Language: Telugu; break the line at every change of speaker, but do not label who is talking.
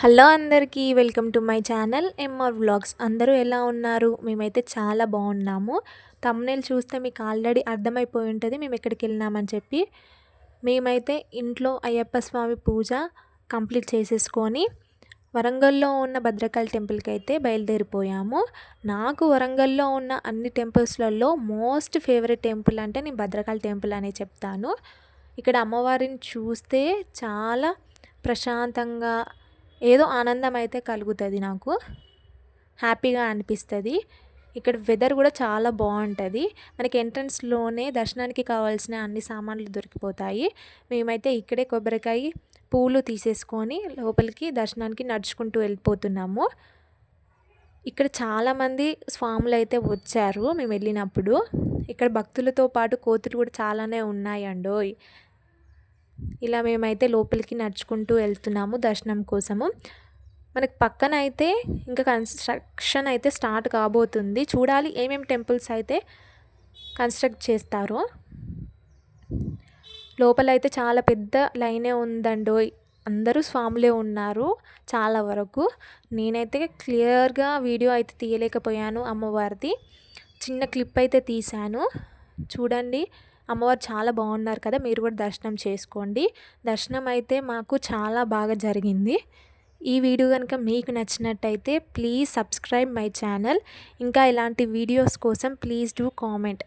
హలో అందరికీ welcome to my channel MR vlogs. అందరూ ఎలా ఉన్నారు? మేమైతే చాలా బాగున్నాము. తమ్నేల్ చూస్తే మీకు ఆల్రెడీ అర్థమైపోయి ఉంటుంది మేము ఎక్కడికి వెళ్ళినామని చెప్పి. మేమైతే ఇంట్లో అయ్యప్ప స్వామి పూజ కంప్లీట్ చేసేసుకొని వరంగల్లో ఉన్న భద్రకాళి టెంపుల్కి అయితే బయలుదేరిపోయాము. నాకు వరంగల్లో ఉన్న అన్ని టెంపుల్స్లలో మోస్ట్ ఫేవరెట్ టెంపుల్ అంటే నేను భద్రకాళి టెంపుల్ అనే చెప్తాను. ఇక్కడ అమ్మవారిని చూస్తే చాలా ప్రశాంతంగా ఏదో ఆనందం అయితే కలుగుతుంది నాకు. హ్యాపీగా అనిపిస్తుంది. ఇక్కడ వెదర్ కూడా చాలా బాగుంటుంది. మనకి ఎంట్రన్స్లోనే దర్శనానికి కావాల్సిన అన్ని సామాన్లు దొరికిపోతాయి. మేమైతే ఇక్కడే కొబ్బరికాయ పూలు తీసేసుకొని లోపలికి దర్శనానికి నడుచుకుంటూ వెళ్ళిపోతున్నాము. ఇక్కడ చాలామంది స్వాములు అయితే వచ్చారు మేము వెళ్ళినప్పుడు. ఇక్కడ భక్తులతో పాటు కోతులు కూడా చాలానే ఉన్నాయండోయ్. ఇలా మేమైతే లోపలికి నడుచుకుంటూ వెళ్తున్నాము దర్శనం కోసము. మనకు పక్కన అయితే ఇంకా కన్స్ట్రక్షన్ అయితే స్టార్ట్ కాబోతుంది. చూడాలి ఏమేమి టెంపుల్స్ అయితే కన్స్ట్రక్ట్ చేస్తారో. లోపల అయితే చాలా పెద్ద లైనే ఉందండోయ్. అందరూ స్వాములే ఉన్నారు చాలా వరకు. నేనైతే క్లియర్గా వీడియో అయితే తీయలేకపోయాను అమ్మవారిది. చిన్న క్లిప్ అయితే తీశాను. చూడండి. అమ్మవారు చాలా బాగున్నారు కదా మీరు కూడా దర్శనం చేసుకోండి. దర్శనం అయితే మాకు చాలా బాగా జరిగింది. ఈ వీడియో కనుక మీకు నచ్చినట్టయితే ప్లీజ్ సబ్స్క్రైబ్ మై ఛానల్. ఇంకా ఇలాంటి వీడియోస్ కోసం ప్లీజ్ డూ కామెంట్.